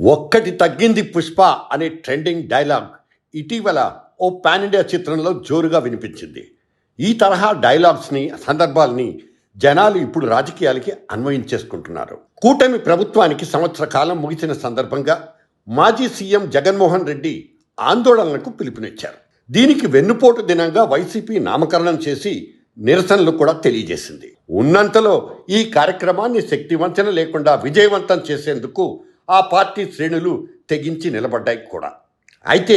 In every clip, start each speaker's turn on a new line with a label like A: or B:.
A: ఒక్కటి తగ్గింది పుష్ప అనే ట్రెండింగ్ డైలాగ్ ఇటీవల ఓ పాన్ ఇండియా చిత్రంలో జోరుగా వినిపించింది. ఈ తరహా డైలాగ్స్ని సందర్భాల్ని జనాలు ఇప్పుడు రాజకీయాలకి అన్వయించేసుకుంటున్నారు కూటమి ప్రభుత్వానికి సంవత్సర కాలం ముగిసిన సందర్భంగా మాజీ సీఎం జగన్మోహన్ రెడ్డి ఆందోళనలకు పిలుపునిచ్చారు. దీనికి వెన్నుపోటు దినంగా వైసీపీ నామకరణం చేసి నిరసనలు కూడా తెలియజేసింది. ఉన్నంతలో ఈ కార్యక్రమాన్ని శక్తివంచన లేకుండా విజయవంతం చేసేందుకు ఆ పార్టీ శ్రేణులు తెగించి నిలబడ్డాయి కూడా. అయితే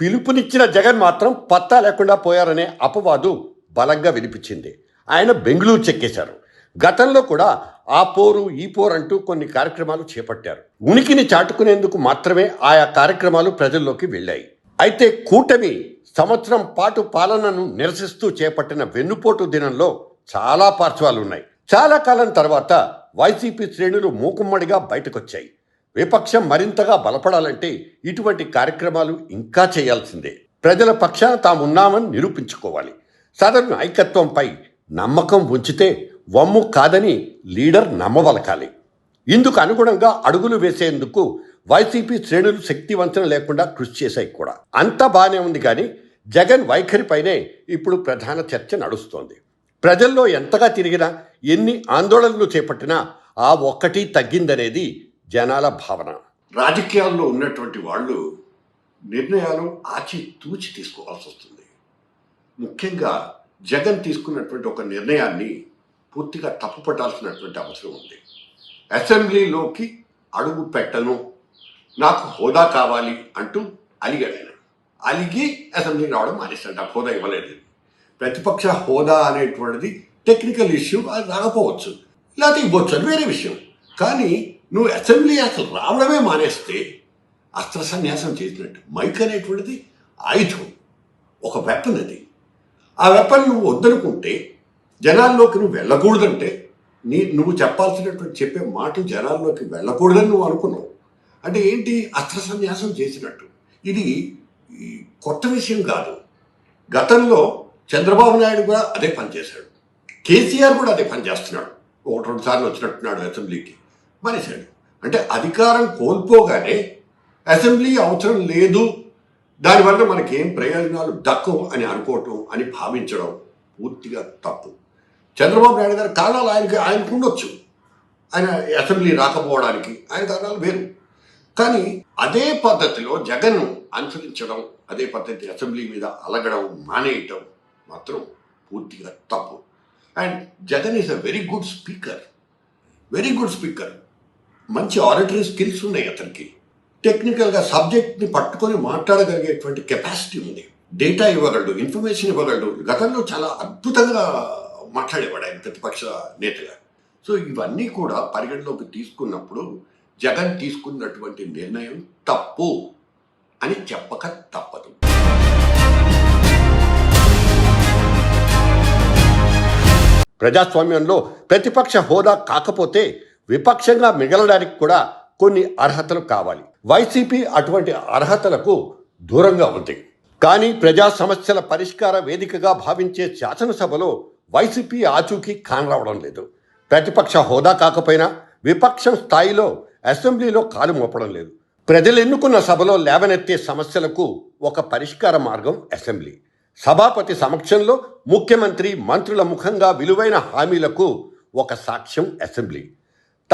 A: పిలుపునిచ్చిన జగన్ మాత్రం పత్తా లేకుండా పోయారనే అపవాదు బలంగా వినిపించింది. ఆయన బెంగళూరు చెక్కేశారు. గతంలో కూడా ఆ పోరు ఈ పోరు అంటూ కొన్ని కార్యక్రమాలు చేపట్టారు. ఉనికిని చాటుకునేందుకు మాత్రమే ఆయా కార్యక్రమాలు ప్రజల్లోకి వెళ్ళాయి. అయితే కూటమి సంవత్సరం పాటు పాలనను నిరసిస్తూ చేపట్టిన వెన్నుపోటు దినంలో చాలా పార్శ్వాలు ఉన్నాయి చాలా కాలం తర్వాత వైసీపీ శ్రేణులు మూకుమ్మడిగా బయటకొచ్చాయి. విపక్షం మరింతగా బలపడాలంటే ఇటువంటి కార్యక్రమాలు ఇంకా చేయాల్సిందే. ప్రజల పక్షాన తామున్నామని నిరూపించుకోవాలి. సదరు ఐకత్వంపై నమ్మకం ఉంచితే వమ్ము కాదని లీడర్ నమ్మవలకాలి. ఇందుకు అనుగుణంగా అడుగులు వేసేందుకు వైసీపీ శ్రేణులు శక్తివంచన లేకుండా కృషి చేశాయి కూడా. అంతా బాగానే ఉంది కానీ జగన్ వైఖరిపైనే ఇప్పుడు ప్రధాన చర్చ నడుస్తోంది. ప్రజల్లో ఎంతగా తిరిగినా ఎన్ని ఆందోళనలు చేపట్టినా ఆ ఒక్కటి తగ్గిందనేది జనాల భావన. రాజకీయాల్లో ఉన్నటువంటి వాళ్ళు నిర్ణయాలు ఆచి తూచి తీసుకోవాల్సి వస్తుంది. ముఖ్యంగా జగన్ తీసుకున్నటువంటి ఒక నిర్ణయాన్ని పూర్తిగా తప్పుపట్టాల్సినటువంటి అవసరం ఉంది. అసెంబ్లీలోకి అడుగు పెట్టను నాకు హోదా కావాలి అంటూ అలిగాడు ఆయన అలిగి అసెంబ్లీ రావడం మానేశాడు నాకు హోదా ఇవ్వలేదు. ప్రతిపక్ష హోదా అనేటువంటిది టెక్నికల్ ఇష్యూ అది రాకపోవచ్చు. లేకపోతే ఇవ్వచ్చు అది వేరే విషయం. కానీ నువ్వు అసెంబ్లీ అసలు రావడమే మానేస్తే అస్త్ర సన్యాసం చేసినట్టు మైక్ అనేటువంటిది ఆయుధం ఒక వెపన్ అది. ఆ వెపన్ నువ్వు వద్దనుకుంటే జనాల్లోకి నువ్వు వెళ్ళకూడదంటే నీ నువ్వు చెప్పాల్సినటువంటి చెప్పే మాటలు జనాల్లోకి వెళ్ళకూడదని నువ్వు అనుకున్నావు. అంటే ఏంటి అస్త్ర సన్యాసం చేసినట్టు? ఇది ఈ కొత్త విషయం కాదు. గతంలో చంద్రబాబు నాయుడు కూడా అదే పని చేశాడు. కేసీఆర్ కూడా అదే పని చేస్తున్నాడు. ఒకటి రెండు సార్లు వచ్చినట్టున్నాడు అసెంబ్లీకి. మానేశాడు. అంటే అధికారం కోల్పోగానే అసెంబ్లీ అవసరం లేదు. దానివల్ల మనకేం ప్రయోజనాలు దక్కవు అని అనుకోవటం అని భావించడం పూర్తిగా తప్పు. చంద్రబాబు నాయుడు గారి కారణాలు ఆయనకి ఆయనకు ఉండొచ్చు. ఆయన అసెంబ్లీ రాకపోవడానికి ఆయన కారణాలు వేరు. కానీ అదే పద్ధతిలో జగన్ అనుసరించడం అదే పద్ధతి అసెంబ్లీ మీద అలగడం మానేయటం మాత్రం పూర్తిగా తప్పు. And Jagan is a very good speaker. Very good speaker. మంచి ఆడిటరీ స్కిల్స్ ఉన్నాయి అతనికి. టెక్నికల్గా సబ్జెక్ట్ని పట్టుకొని మాట్లాడగలిగేటువంటి కెపాసిటీ ఉంది. డేటా ఇవ్వగలడు ఇన్ఫర్మేషన్ ఇవ్వగలడు. గతంలో చాలా అద్భుతంగా మాట్లాడేవాడు ఆయన ప్రతిపక్ష నేతగా. సో ఇవన్నీ కూడా పరిగణలోకి తీసుకున్నప్పుడు జగన్ తీసుకున్నటువంటి నిర్ణయం తప్పు అని చెప్పక తప్పదు. ప్రజాస్వామ్యంలో ప్రతిపక్ష హోదా కాకపోతే విపక్షంగా మిగలడానికి కూడా కొన్ని అర్హతలు కావాలి. వైసీపీ అటువంటి అర్హతలకు దూరంగా ఉంది. కానీ ప్రజా సమస్యల పరిష్కార వేదికగా భావించే శాసనసభలో వైసీపీ ఆచూకీ కానరావడం లేదు. ప్రతిపక్ష హోదా కాకపోయినా విపక్షం స్థాయిలో అసెంబ్లీలో కాలు మోపడం లేదు. ప్రజలు ఎన్నుకున్న సభలో లేవనెత్తే సమస్యలకు ఒక పరిష్కార మార్గం అసెంబ్లీ. సభాపతి సమక్షంలో ముఖ్యమంత్రి మంత్రుల ముఖంగా విలువైన హామీలకు ఒక సాక్ష్యం అసెంబ్లీ.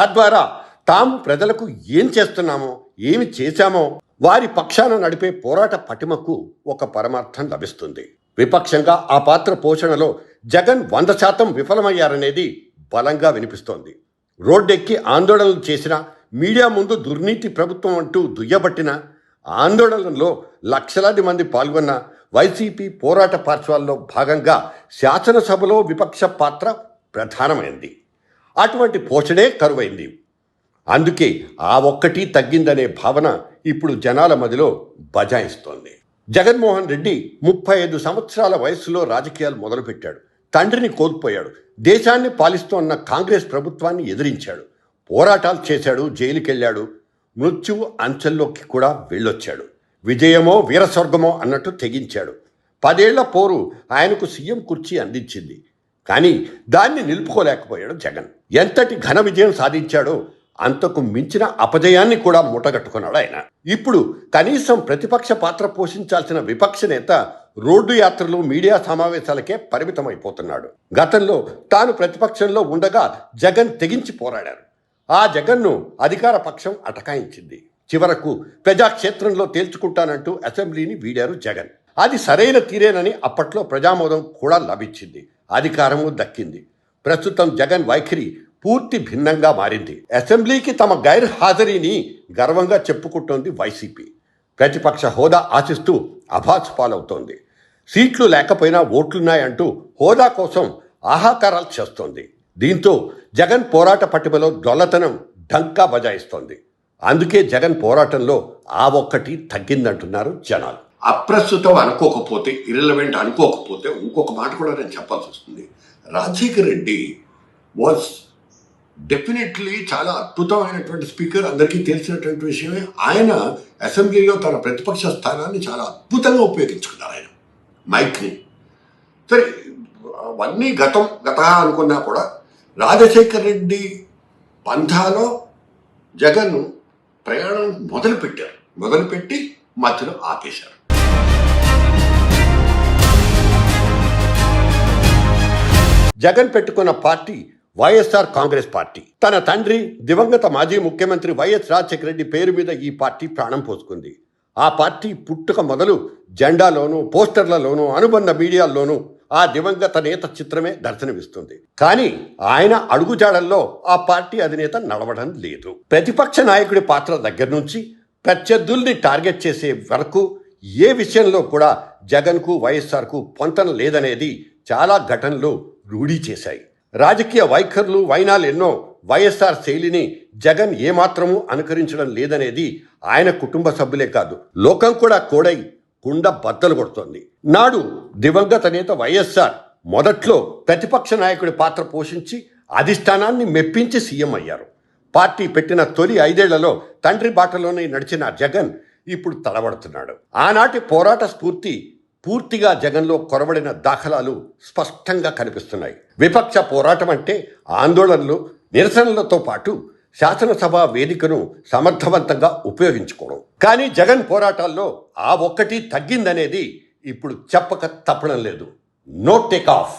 A: తద్వారా తాము ప్రజలకు ఏం చేస్తున్నామో ఏమి చేశామో వారి పక్షాన నడిపే పోరాట పటిమకు ఒక పరమార్థం లభిస్తుంది. విపక్షంగా ఆ పాత్ర పోషణలో జగన్ వంద శాతం విఫలమయ్యారనేది బలంగా వినిపిస్తోంది. రోడ్డెక్కి ఆందోళనలు చేసిన మీడియా ముందు దుర్నీతి ప్రభుత్వం అంటూ దుయ్యబట్టిన ఆందోళనలో లక్షలాది మంది పాల్గొన్న వైసీపీ పోరాట పార్శ్వాల్లో భాగంగా శాసనసభలో విపక్ష పాత్ర ప్రధానమైంది. అటువంటి పోషణే కరువైంది. అందుకే ఆ ఒక్కటి తగ్గిందనే భావన ఇప్పుడు జనాల మదిలో బజాయిస్తోంది. జగన్మోహన్ రెడ్డి ముప్పై ఐదు సంవత్సరాల వయస్సులో రాజకీయాలు మొదలుపెట్టాడు. తండ్రిని కోల్పోయాడు. దేశాన్ని పాలిస్తోన్న కాంగ్రెస్ ప్రభుత్వాన్ని ఎదిరించాడు. పోరాటాలు చేశాడు జైలుకెళ్ళాడు. మృత్యువు అంచెల్లోకి కూడా వెళ్ళొచ్చాడు. విజయమో వీరస్వర్గమో అన్నట్టు తెగించాడు. పదేళ్ళ పోరు ఆయనకు సీఎం కుర్చీ అందించింది. కానీ దాన్ని నిలుపుకోలేకపోయాడు జగన్. ఎంతటి ఘన విజయం సాధించాడో అంతకు మించిన అపజయాన్ని కూడా మూటగట్టుకున్నాడు ఆయన. ఇప్పుడు కనీసం ప్రతిపక్ష పాత్ర పోషించాల్సిన విపక్ష నేత రోడ్డు యాత్రలు మీడియా సమావేశాలకే పరిమితమైపోతున్నాడు. గతంలో తాను ప్రతిపక్షంలో ఉండగా జగన్ తెగించి పోరాడారు. ఆ జగన్ను అధికార పక్షం అటకాయించింది. చివరకు ప్రజాక్షేత్రంలో తేల్చుకుంటానంటూ అసెంబ్లీని వీడారు జగన్. అది సరైన తీరేనని అప్పట్లో ప్రజామోదం కూడా లభించింది. అధికారము దక్కింది. ప్రస్తుతం జగన్ వైఖరి పూర్తి భిన్నంగా మారింది. అసెంబ్లీకి తమ గైర్ హాజరీని గర్వంగా చెప్పుకుంటోంది వైసీపీ. ప్రతిపక్ష హోదా ఆశిస్తూ అభాస్ పాలవుతోంది. సీట్లు లేకపోయినా ఓట్లున్నాయంటూ హోదా కోసం ఆహాకారాలు చేస్తోంది. దీంతో జగన్ పోరాట పట్టుమలో డొల్లతనం ఢంకా బజాయిస్తోంది. అందుకే జగన్ పోరాటంలో ఆ ఒక్కటి తగ్గిందంటున్నారు జనాలు. అప్రస్తుతం అనుకోకపోతే ఇర్రెలవెంట్ అనుకోకపోతే ఇంకొక మాట కూడా నేను చెప్పాల్సి వస్తుంది. రాజశేఖర్ రెడ్డి వాజ్ డెఫినెట్లీ చాలా అద్భుతమైనటువంటి స్పీకర్ అందరికీ తెలిసినటువంటి విషయమే. ఆయన అసెంబ్లీలో తన ప్రతిపక్ష స్థానాన్ని చాలా అద్భుతంగా ఉపయోగించుకున్నారు ఆయన. మైక్ని సరే అవన్నీ గతం గత అనుకున్నా కూడా రాజశేఖర్ రెడ్డి పంథాలో జగన్ ప్రయాణం మొదలుపెట్టారు. మొదలుపెట్టి మధ్యలో ఆపేశారు. జగన్ పెట్టుకున్న పార్టీ వైఎస్ఆర్ కాంగ్రెస్ పార్టీ. తన తండ్రి దివంగత మాజీ ముఖ్యమంత్రి వైఎస్ రాజశేఖర రెడ్డి పేరు మీద ఈ పార్టీ ప్రాణం పోసుకుంది. ఆ పార్టీ పుట్టుక మొదలు జెండాలోనూ పోస్టర్లలోనూ అనుబంధ మీడియాల్లోనూ ఆ దివంగత నేత చిత్రమే దర్శనమిస్తుంది. కానీ ఆయన అడుగుజాడల్లో ఆ పార్టీ అధినేత నడవడం లేదు. ప్రతిపక్ష నాయకుడి పాత్ర దగ్గర నుంచి ప్రత్యర్థుల్ని టార్గెట్ చేసే వరకు ఏ విషయంలో కూడా జగన్కు వైఎస్ఆర్కు పొంతన లేదనేది చాలా ఘటనలు రూఢీ చేశాయి. రాజకీయ వైఖరులు వైనాలు ఎన్నో వైఎస్ఆర్ శైలిని జగన్ ఏమాత్రమూ అనుకరించడం లేదనేది ఆయన కుటుంబ సభ్యులే కాదు. లోకం కూడా కోడై కుండ బద్దలు కొడుతోంది. నాడు దివంగత నేత వైఎస్ఆర్ మొదట్లో ప్రతిపక్ష నాయకుడి పాత్ర పోషించి అధిష్టానాన్ని మెప్పించి సీఎం అయ్యారు. పార్టీ పెట్టిన తొలి ఐదేళ్ళలో తండ్రి బాటలోనే నడిచిన జగన్ ఇప్పుడు తడబడుతున్నాడు. ఆనాటి పోరాట స్ఫూర్తి పూర్తిగా జగన్లో కొరబడిన దాఖలాలు స్పష్టంగా కనిపిస్తున్నాయి. విపక్ష పోరాటం అంటే ఆందోళనలు నిరసనలతో పాటు శాసనసభ వేదికను సమర్థవంతంగా ఉపయోగించుకోవడం. కానీ జగన్ పోరాటాల్లో ఆ ఒక్కటి తగ్గిందనేది ఇప్పుడు చెప్పక తప్పడం లేదు. No take off